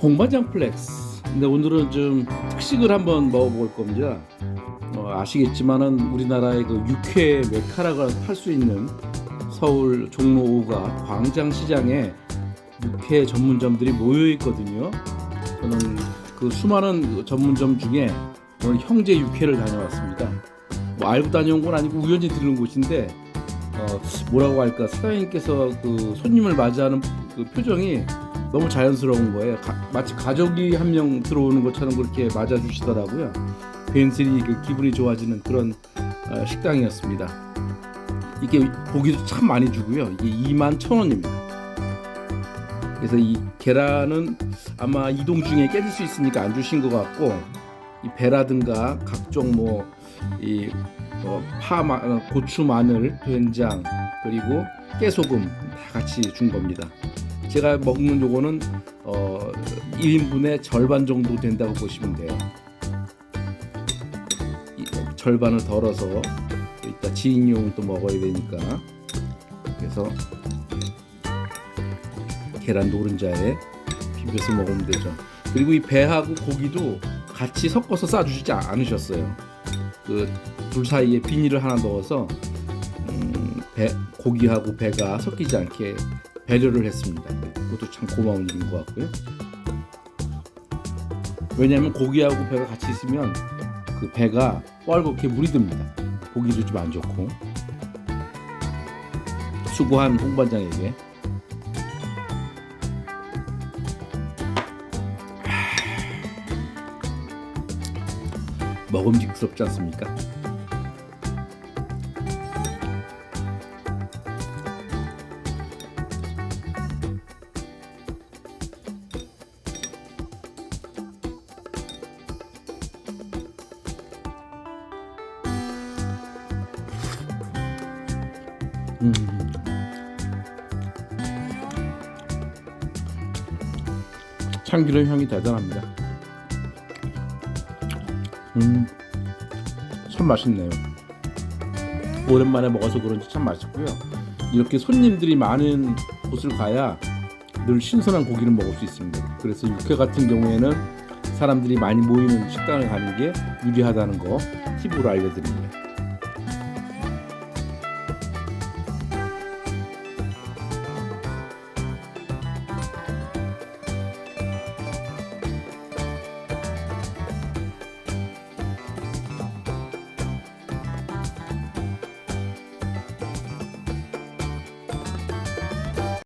동반장 플렉스. 근데 오늘은 좀 특식을 한번 먹어볼 겁니다. 어, 아시겠지만은 우리나라의 그 육회 메카라고 할수 있는 서울 종로 5가 광장시장에 육회 전문점들이 모여 있거든요. 저는 그 수많은 전문점 중에 오늘 형제 육회를 다녀왔습니다. 뭐 알고 다녀온 건 아니고 우연히 들은 곳인데 어, 뭐라고 할까 사장님께서 그 손님을 맞이하는 그 표정이 너무 자연스러운 거예요. 가- 마치 가족이 한 명 들어오는 것처럼 그렇게 맞아주시더라고요. 괜스레 그 기분이 좋아지는 그런 어, 식당이었습니다. 이게 고기도 참 많이 주고요. 이게 2만 천 원입니다. 그래서 이 계란은 아마 이동 중에 깨질 수 있으니까 안 주신 것 같고 이 배라든가 각종 뭐이 어, 파, 마, 어, 고추, 마늘, 된장 그리고 깨소금 다 같이 준 겁니다. 제가 먹는 요거는 어, 1인분의 절반 정도 된다고 보시면 돼요. 이, 어, 절반을 덜어서 이따 지인용 또 먹어야 되니까 그래서 계란 노른자에 비벼서 먹으면 되죠. 그리고 이 배하고 고기도 같이 섞어서 싸주시지 않으셨어요. 그 둘 사이에 비닐을 하나 넣어서 음, 배, 고기하고 배가 섞이지 않게 배려를 했습니다. 그것도 참 고마운 일인 것 같고요. 왜냐하면 고기하고 배가 같이 있으면 그 배가 뻘겋게 물이 듭니다. 보기도 좀 안 좋고. 수고한 홍반장에게 먹음직스럽지 않습니까? 음. 참기름 향이 대단합니다. 음, 참 맛있네요. 오랜만에 먹어서 그런지 참 맛있고요. 이렇게 손님들이 많은 곳을 가야 늘 신선한 고기를 먹을 수 있습니다. 그래서 육회 같은 경우에는 사람들이 많이 모이는 식당을 가는 게 유리하다는 거 팁으로 알려드립니다.